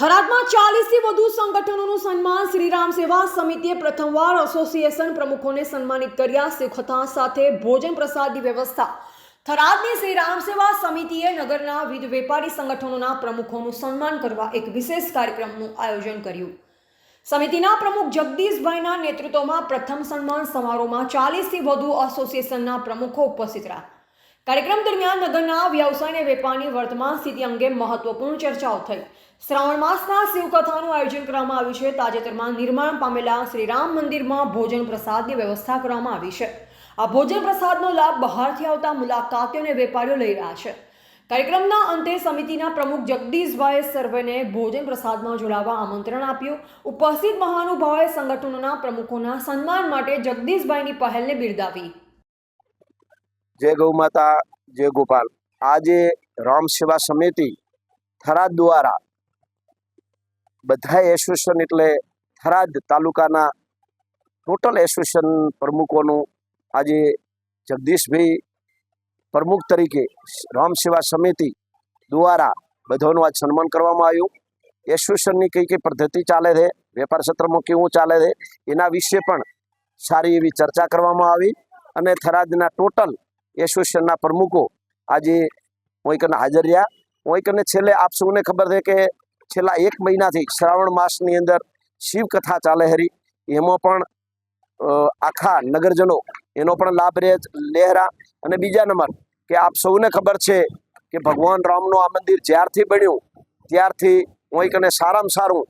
થરાદમાં ચાલીસથી વધુ સંગઠનોનું સન્માન શ્રીરામ સેવા સમિતિએ પ્રથમવાર એસોસિએશન પ્રમુખોને સન્માનિત કર્યા. સુખતા સાથે ભોજન પ્રસાદની વ્યવસ્થા. થરાદની શ્રીરામ સેવા સમિતિએ નગરના વિવિધ વેપારી સંગઠનોના પ્રમુખોનું સન્માન કરવા એક વિશેષ કાર્યક્રમનું આયોજન કર્યું. સમિતિના પ્રમુખ જગદીશભાઈના નેતૃત્વમાં પ્રથમ સન્માન સમારોહમાં ચાલીસથી વધુ એસોસિએશનના પ્રમુખો ઉપસ્થિત રહ્યા. કાર્યક્રમ દરમિયાન નગરના વ્યવસાય અને વેપારની વર્તમાન સ્થિતિ અંગે મહત્વપૂર્ણ ચર્ચાઓ થઈ. શ્રાવણ માસના શિવકથાનું આયોજન કરવામાં આવ્યું છે. તાજેતરમાં નિર્માણ પામેલા શ્રીરામ મંદિરમાં ભોજન પ્રસાદની વ્યવસ્થા કરવામાં આવી છે. આ ભોજન પ્રસાદનો લાભ બહારથી આવતા મુલાકાતીઓ અને વેપારીઓ લઈ રહ્યા છે. કાર્યક્રમના અંતે સમિતિના પ્રમુખ જગદીશભાઈ સર્વેને ભોજન પ્રસાદમાં જોડાવા આમંત્રણ આપ્યું. ઉપસ્થિત મહાનુભાવોએ સંગઠનોના પ્રમુખોના સન્માન માટે જગદીશભાઈની પહેલને બિરદાવી. જય ગૌ માતા, જય ગોપાલ. આજે રામ સેવા સમિતિ થરાદ દ્વારા બધા એસોસિએશન એટલે થરાદ તાલુકાના ટોટલ એસોસિએશન પ્રમુખોનું આજે જગદીશભાઈ પ્રમુખ તરીકે રામ સેવા સમિતિ દ્વારા બધાનું આજ સન્માન કરવામાં આવ્યું. એસોસિએશનની કઈ કઈ પદ્ધતિ ચાલે છે, વેપાર ક્ષેત્રમાં કેવું ચાલે છે, એના વિશે પણ સારી એવી ચર્ચા કરવામાં આવી અને થરાદના ટોટલ એસોસિએશનના પ્રમુખો આજે હું કને હાજર રહ્યા. હું કને છેલ્લે આપ સૌને ખબર છે કે છેલ્લા એક મહિનાથી શ્રાવણ માસની અંદર શિવકથા ચાલે હરી. એમાં પણ આખા નગરજનો એનો પણ લાભ રહે લહેરા. અને બીજા નંબર, કે આપ સૌને ખબર છે કે ભગવાન રામનું આ મંદિર જ્યારથી બન્યું, ત્યારથી હું કને સારામાં સારું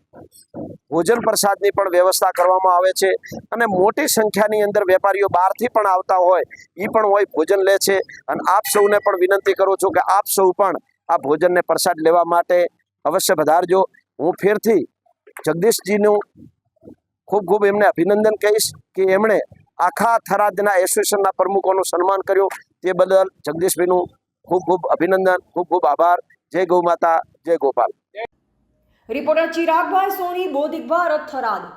ભોજન પ્રસાદની પણ વ્યવસ્થા કરવામાં આવે છે અને મોટી સંખ્યાની અંદર વેપારીઓ બહારથી પણ આવતા હોય એ પણ હોય, ભોજન લે છે. અને આપ સૌને પણ વિનંતી કરું છું કે આપ સૌ પણ આ ભોજનને પ્રસાદ લેવા માટે અવશ્ય વધારજો હું ફેરથી જગદીશજીનું ખૂબ ખૂબ એમને અભિનંદન કહીશ કે એમણે આખા થરાદના એસોસિએશનના પ્રમુખોનું સન્માન કર્યું. તે બદલ જગદીશભાઈનું ખૂબ ખૂબ અભિનંદન, ખૂબ ખૂબ આભાર. જય ગૌ માતા, જય ગોપાલ. રિપોર્ટર ચિરાગભાઈ સોની બોધિક ભારત થરાદ.